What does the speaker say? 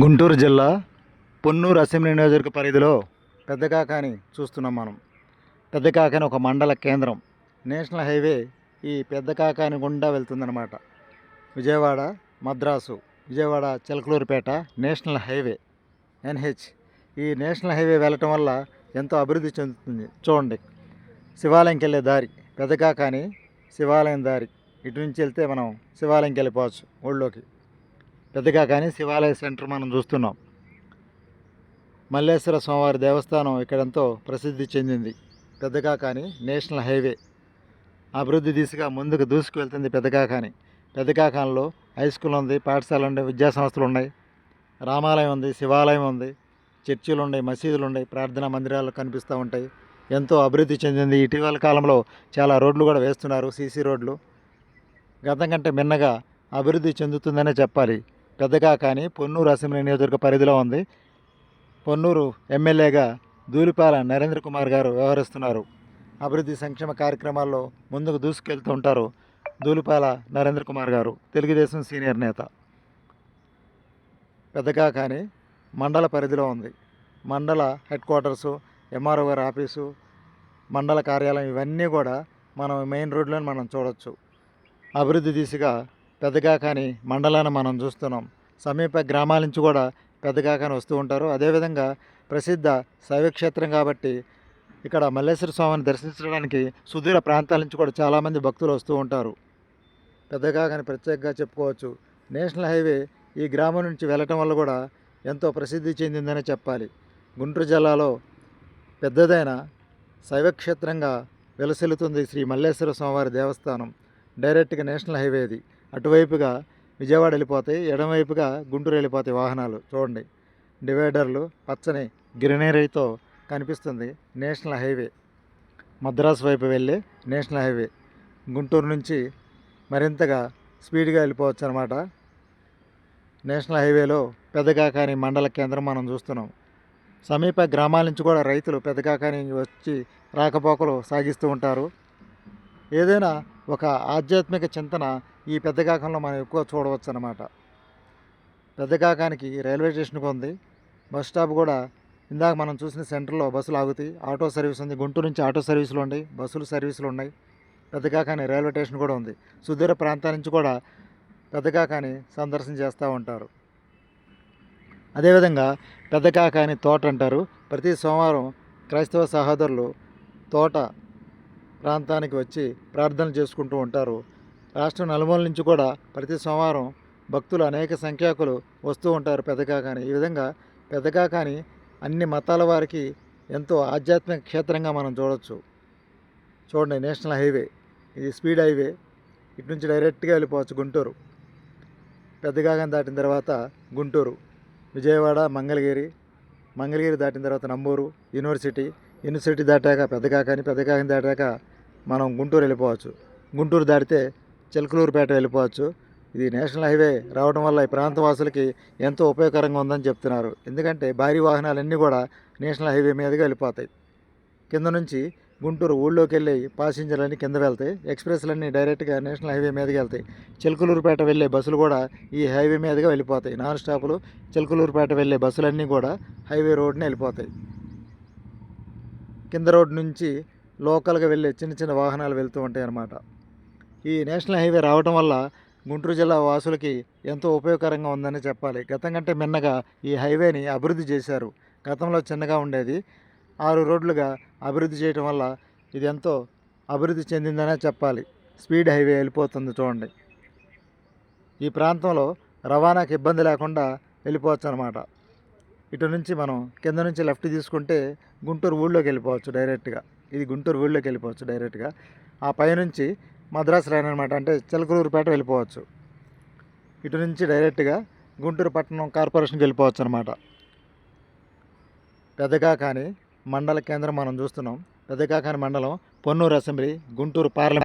గుంటూరు జిల్లా పొన్నూరు అసెంబ్లీ నియోజకవర్గ పరిధిలో పెద్దకాకాని చూస్తున్నాం మనం. పెద్దకాకాని ఒక మండల కేంద్రం. నేషనల్ హైవే ఈ పెద్దకాకాని గుండా వెళ్తుందన్నమాట. Vijayawada Madras Vijayawada Chilakaluripet national highway NH. ఈ నేషనల్ హైవే వెళ్ళటం వల్ల ఎంతో అభివృద్ధి చెందుతుంది. చూడండి. శివాలయంకి వెళ్ళే దారి పెద్దకాకాని శివాలయం దారి. ఇటు నుంచి వెళ్తే మనం శివాలయంకి వెళ్ళిపోవచ్చు ఊళ్ళోకి. పెద్దగా కానీ శివాలయ సెంటర్ మనం చూస్తున్నాం. మల్లేశ్వర స్వామివారి దేవస్థానం ఇక్కడ ఎంతో ప్రసిద్ధి చెందింది. పెద్దగా కానీ నేషనల్ హైవే. అభివృద్ధి దిశగా ముందుకు దూసుకు వెళ్తుంది పెద్దగా కానీ హై స్కూల్ ఉంది పాఠశాల ఉంది విద్యాసంస్థలు ఉన్నాయి. రామాలయం ఉంది శివాలయం ఉంది. చర్చిలు ఉన్నాయి మసీదులు ఉన్నాయి ప్రార్థనా మందిరాలు కనిపిస్తూ ఉంటాయి. ఎంతో అభివృద్ధి చెందింది. ఇటీవల కాలంలో చాలా రోడ్లు కూడా వేస్తున్నారు సీసీ రోడ్లు. గతం కంటే మిన్నగా అభివృద్ధి చెందుతుందనే చెప్పాలి. పెద్దగా కానీ పొన్నూరు అసెంబ్లీ నియోజకవర్గ పరిధిలో ఉంది. పొన్నూరు ఎమ్మెల్యేగా దూలిపాల నరేంద్ర కుమార్ గారు వ్యవహరిస్తున్నారు. అభివృద్ధి సంక్షేమ కార్యక్రమాల్లో ముందుకు దూసుకెళ్తూ ఉంటారు దూలిపాల నరేంద్ర కుమార్ గారు తెలుగుదేశం సీనియర్ నేత. పెద్దగా కానీ మండల పరిధిలో ఉంది. మండల హెడ్ క్వార్టర్సు ఎంఆర్ఓ గారి ఆఫీసు మండల కార్యాలయం ఇవన్నీ కూడా మనం మెయిన్ రోడ్లో మనం చూడొచ్చు. అభివృద్ధి దిశగా పెద్దగా కానీ మండలాన్ని మనం చూస్తున్నాం. సమీప గ్రామాల నుంచి కూడా పెద్దగా కానీ వస్తూ ఉంటారు. అదేవిధంగా ప్రసిద్ధ శైవక్షేత్రం కాబట్టి ఇక్కడ మల్లేశ్వర స్వామిని దర్శించడానికి సుదూర ప్రాంతాల నుంచి కూడా చాలామంది భక్తులు వస్తూ ఉంటారు. పెద్దగా కానీ ప్రత్యేకంగా చెప్పుకోవచ్చు. నేషనల్ హైవే ఈ గ్రామం నుంచి వెళ్ళటం వల్ల కూడా ఎంతో ప్రసిద్ధి చెందిందనే చెప్పాలి. గుంటూరు జిల్లాలో పెద్దదైన శైవక్షేత్రంగా వెలసిల్లుతుంది శ్రీ మల్లేశ్వర స్వామివారి దేవస్థానం. డైరెక్ట్గా నేషనల్ హైవే అది అటువైపుగా విజయవాడ వెళ్ళిపోతాయి ఎడమవైపుగా గుంటూరు వెళ్ళిపోతాయి వాహనాలు. చూడండి. డివైడర్లు పచ్చని గ్రీనరీతో కనిపిస్తుంది నేషనల్ హైవే. మద్రాసు వైపు వెళ్ళే నేషనల్ హైవే. గుంటూరు నుంచి మరింతగా స్పీడ్గా వెళ్ళిపోవచ్చు అనమాట నేషనల్ హైవేలో పెద్దకాకాని మండల కేంద్రం మనం చూస్తున్నాం. సమీప గ్రామాల నుంచి కూడా రైతులు పెద్దకాకాని వచ్చి రాకపోకలు సాగిస్తూ ఉంటారు. ఏదైనా ఒక ఆధ్యాత్మిక చింతన ఈ పెద్దకాకంలో మనం ఎక్కువ చూడవచ్చు అన్నమాట పెద్దకాకానికి రైల్వే స్టేషన్కి ఉంది. బస్ స్టాప్ కూడా ఇందాక మనం చూసిన సెంటర్లో బస్సులు ఆగుతాయి. ఆటో సర్వీస్ ఉంది. గుంటూరు నుంచి ఆటో సర్వీసులు ఉన్నాయి బస్సులు సర్వీసులు ఉన్నాయి. పెద్దకాకాని రైల్వే స్టేషన్ కూడా ఉంది. సుదూర ప్రాంతాల నుంచి కూడా పెద్దకాకాని సందర్శన చేస్తూ ఉంటారు. అదేవిధంగా పెద్దకాకాని తోట అంటారు. ప్రతి సోమవారం క్రైస్తవ సహోదరులు తోట ప్రాంతానికి వచ్చి ప్రార్థనలు చేసుకుంటూ ఉంటారు. రాష్ట్రం నలుమూల నుంచి కూడా ప్రతి సోమవారం భక్తులు అనేక సంఖ్యాకులు వస్తూ ఉంటారు పెదకాకాని ఈ విధంగా పెదకాకాని అన్ని మతాల వారికి ఎంతో ఆధ్యాత్మిక క్షేత్రంగా మనం చూడొచ్చు. చూడండి నేషనల్ హైవే. ఇది స్పీడ్ హైవే. ఇటు నుంచి డైరెక్ట్గా వెళ్ళిపోవచ్చు గుంటూరు. పెద్దగాగం దాటిన తర్వాత గుంటూరు. విజయవాడ మంగళగిరి. మంగళగిరి దాటిన తర్వాత నంబూరు యూనివర్సిటీ. యూనివర్సిటీ దాటాక పెద్దకాకాని పెద్దకాకాని దాటాక మనం గుంటూరు వెళ్ళిపోవచ్చు. గుంటూరు దాటితే చిలకలూరుపేట వెళ్ళిపోవచ్చు. ఇది నేషనల్ హైవే రావడం వల్ల ఈ ప్రాంత వాసులకి ఎంతో ఉపయోగకరంగా ఉందని చెప్తున్నారు. ఎందుకంటే భారీ వాహనాలన్నీ కూడా నేషనల్ హైవే మీదుగా వెళ్ళిపోతాయి. కింద నుంచి గుంటూరు ఊళ్ళోకి వెళ్ళి పాసింజర్లన్నీ కింద వెళ్తాయి. ఎక్స్ప్రెస్లన్నీ డైరెక్ట్గా నేషనల్ హైవే మీదకి వెళ్తాయి. చిలకలూరుపేట వెళ్ళే బస్సులు కూడా ఈ హైవే మీదుగా వెళ్ళిపోతాయి. నాన్ స్టాపులు చిలకలూరుపేట వెళ్ళే బస్సులన్నీ కూడా హైవే రోడ్ని వెళ్ళిపోతాయి. కింద రోడ్ నుంచి లోకల్గా వెళ్ళే చిన్న చిన్న వాహనాలు వెళ్తూ ఉంటాయి అన్నమాట ఈ నేషనల్ హైవే రావడం వల్ల గుంటూరు జిల్లా వాసులకి ఎంతో ఉపయోగకరంగా ఉందని చెప్పాలి. గతం కంటే మిన్నగా ఈ హైవేని అభివృద్ధి చేశారు. గతంలో చిన్నగా ఉండేది. ఆరు రోడ్లుగా అభివృద్ధి చేయడం వల్ల ఇది ఎంతో అభివృద్ధి చెందిందనే చెప్పాలి. స్పీడ్ హైవే వెళ్ళిపోతుంది చూడండి. ఈ ప్రాంతంలో రవాణాకి ఇబ్బంది లేకుండా వెళ్ళిపోవచ్చు అనమాట ఇటు నుంచి మనం కింద నుంచి లెఫ్ట్ తీసుకుంటే గుంటూరు ఊళ్ళోకి వెళ్ళిపోవచ్చు డైరెక్ట్గా. ఇది గుంటూరు ఊళ్ళోకి వెళ్ళిపోవచ్చు డైరెక్ట్గా. ఆ పైనుంచి మద్రాసు లైన్ అనమాట అంటే చిలకలూరుపేట వెళ్ళిపోవచ్చు. ఇటు నుంచి డైరెక్ట్గా గుంటూరు పట్టణం కార్పొరేషన్కి వెళ్ళిపోవచ్చు అనమాట పెద్దకాకాని మండల కేంద్రం మనం చూస్తున్నాం. పెద్దకాకాని మండలం పొన్నూరు అసెంబ్లీ గుంటూరు పార్లమెంట్